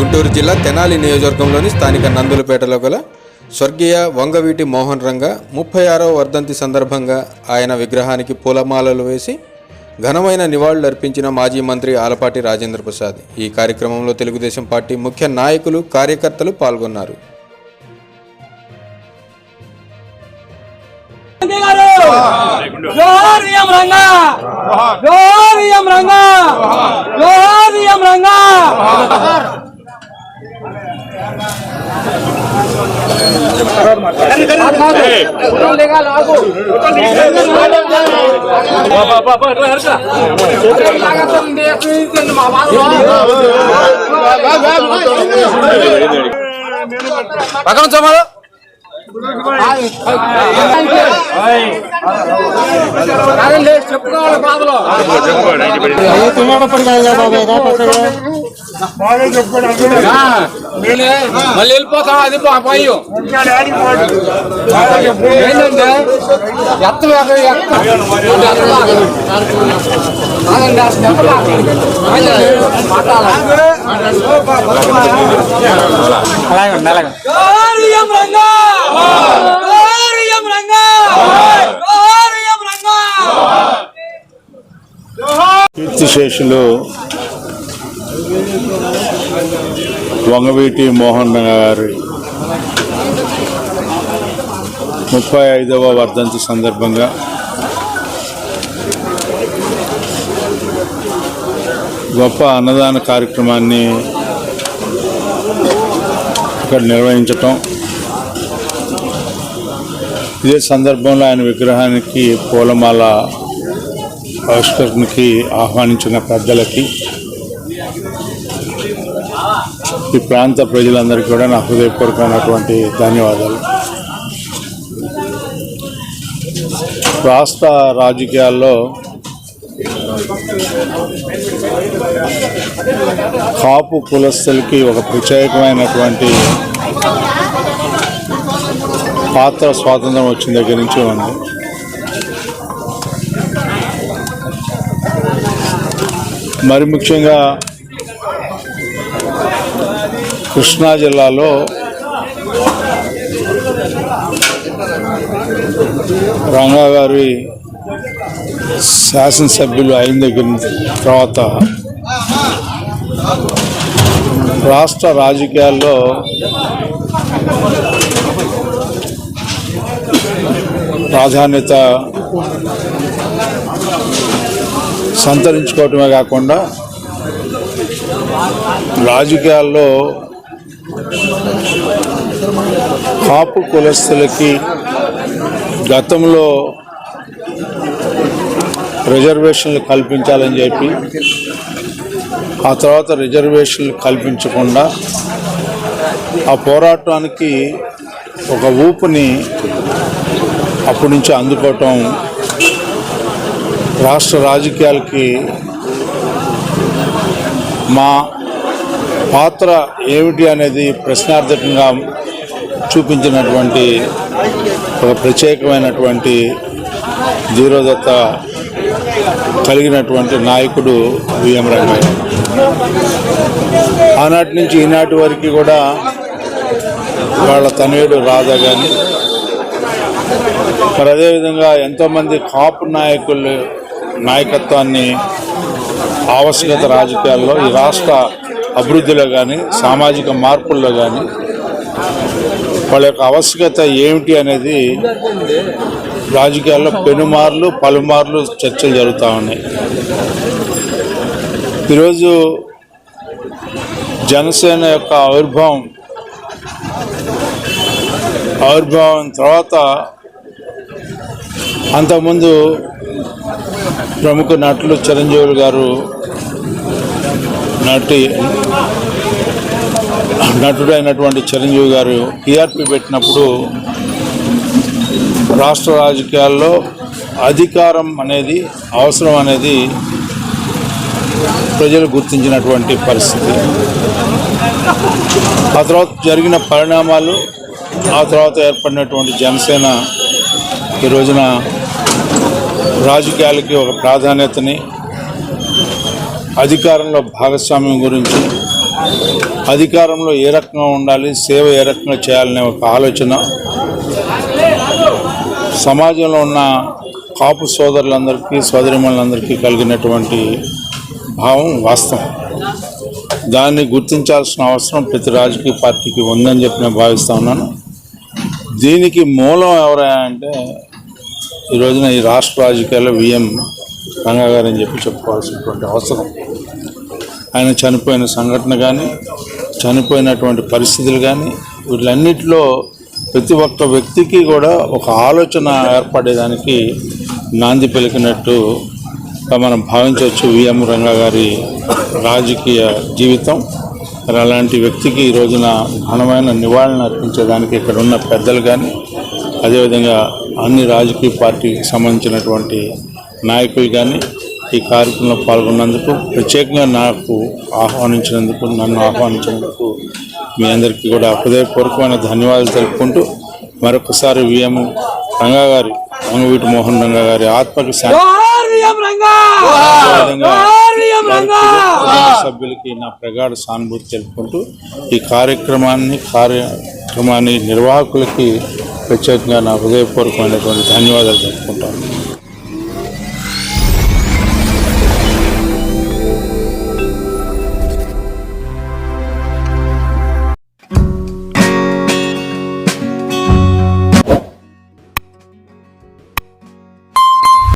గుంటూరు జిల్లా తెనాలి నియోజకవర్గంలోని స్థానిక నందులపేటలో గల స్వర్గీయ వంగవీటి మోహన్ రంగ ముప్పై ఆరవ వర్ధంతి సందర్భంగా ఆయన విగ్రహానికి పూలమాలలు వేసి ఘనమైన నివాళులు అర్పించిన మాజీ మంత్రి ఆలపాటి రాజేంద్ర ప్రసాద్. ఈ కార్యక్రమంలో తెలుగుదేశం పార్టీ ముఖ్య నాయకులు కార్యకర్తలు పాల్గొన్నారు. రంగా జోహారియం రంగా జోహారియం రంగా పక్కన బాధలో మళ్ళీ వెళ్ళిపోతాం అది పోయి ఏంటంటే ఎత్త అలాగే ఉండాలి విశేషులు వంగవీటి మోహన్ గారి ముప్పై ఐదవ వర్ధంతి సందర్భంగా గొప్ప అన్నదాన కార్యక్రమాన్ని ఇక్కడ నిర్వహించటం. ఇదే సందర్భంలో ఆయన విగ్రహానికి పూలమాల ఆవిష్కరణకి ఆహ్వానించిన పెద్దలకి ఈ ప్రాంత ప్రజలందరికీ కూడా నా హృదయపూర్వకమైనటువంటి ధన్యవాదాలు. రాష్ట్ర రాజకీయాల్లో కాపు కులస్తులకి ఒక ప్రత్యేకమైనటువంటి పాత్ర స్వాతంత్రం వచ్చిన దగ్గర నుంచి ఉంది. మరి ముఖ్యంగా కృష్ణా జిల్లాలో రంగా గారి శాసనసభ్యులు అయిన దగ్గర తర్వాత రాష్ట్ర రాజకీయాల్లో ప్రాధాన్యత సంతరించుకోవటమే కాకుండా రాజకీయాల్లో కాపు కులస్తులకి గతంలో రిజర్వేషన్లు కల్పించాలని చెప్పి ఆ తర్వాత రిజర్వేషన్లు కల్పించకుండా ఆ పోరాటానికి ఒక ఊపుని అప్పటి నుంచి అందుకోవటం రాష్ట్ర రాజకీయాలకి మా పాత్ర ఏమిటి అనేది ప్రశ్నార్థకంగా చూపించినటువంటి ఒక ప్రత్యేకమైనటువంటి ధీరోదత్త కలిగినటువంటి నాయకుడు విఎం రంగయ్య. ఆనాటి నుంచి ఈనాటి వరకు కూడా వాళ్ళ తనయుడు రాధా కానీ మరి అదేవిధంగా ఎంతోమంది కాపు నాయకులు నాయకత్వాన్ని ఆవశ్యకత రాజకీయాల్లో ఈ రాష్ట్ర అభివృద్ధిలో కానీ సామాజిక మార్పుల్లో కానీ వాళ్ళ యొక్క ఆవశ్యకత ఏమిటి అనేది రాజకీయాల్లో పెనుమార్లు పలుమార్లు చర్చలు జరుగుతూ ఉన్నాయి. ఈరోజు జనసేన యొక్క ఆవిర్భావం ఆవిర్భావం తర్వాత అంతకుముందు ప్రముఖ నటులు చిరంజీవులు గారు నటి నటుడు అయినటువంటి చిరంజీవి గారు టీఆర్పీ పెట్టినప్పుడు రాష్ట్ర రాజకీయాల్లో అధికారం అనేది అవసరం అనేది ప్రజలు గుర్తించినటువంటి పరిస్థితి. ఆ తర్వాత జరిగిన పరిణామాలు ఆ తర్వాత ఏర్పడినటువంటి జనసేన ఈ రోజున రాజకీయాలకి ఒక ప్రాధాన్యతని అధికారంలో భాగస్వామ్యం గురించి అధికారంలో ఏ రకంగా ఉండాలి సేవ ఏ రకంగా చేయాలనే ఒక ఆలోచన సమాజంలో ఉన్న కాపు సోదరులందరికీ సోదరిమణులందరికీ కలిగినటువంటి భావం వాస్తవం. దాన్ని గుర్తించాల్సిన అవసరం ప్రతి రాజకీయ పార్టీకి ఉందని చెప్పి నేను భావిస్తా ఉన్నాను. దీనికి మూలం ఎవరైనా అంటే ఈ రోజున ఈ రాష్ట్ర రాజకీయాల్లో విఎం రంగా గారు అని చెప్పి చెప్పుకోవాల్సినటువంటి అవసరం. ఆయన చనిపోయిన సంఘటన కానీ చనిపోయినటువంటి పరిస్థితులు కానీ వీటిలన్నిటిలో ప్రతి ఒక్క వ్యక్తికి కూడా ఒక ఆలోచన ఏర్పడేదానికి నాంది పలికినట్టు మనం భావించవచ్చు విఎం రంగా గారి రాజకీయ జీవితం. మరి అలాంటి వ్యక్తికి ఈ రోజున ఘనమైన నివాళులను అర్పించేదానికి ఇక్కడ ఉన్న పెద్దలు కానీ అదేవిధంగా అన్ని రాజకీయ పార్టీకి సంబంధించినటువంటి నాయకులు కానీ ఈ కార్యక్రమంలో పాల్గొన్నందుకు ప్రత్యేకంగా నాకు ఆహ్వానించినందుకు నన్ను ఆహ్వానించినందుకు మీ అందరికీ కూడా హృదయపూర్వకమైన ధన్యవాదాలు తెలుపుకుంటూ మరొకసారి విఎం రంగా గారి అంగవీటి మోహన్ రంగా గారి ఆత్మకి సభ్యులకి నా ప్రగాఢ సానుభూతి తెలుపుకుంటూ ఈ కార్యక్రమాన్ని కార్యక్రమాన్ని నిర్వాహకులకి ప్రత్యేకంగా నా హృదయపూర్వకమైనటువంటి ధన్యవాదాలు తెలుపుకుంటాను.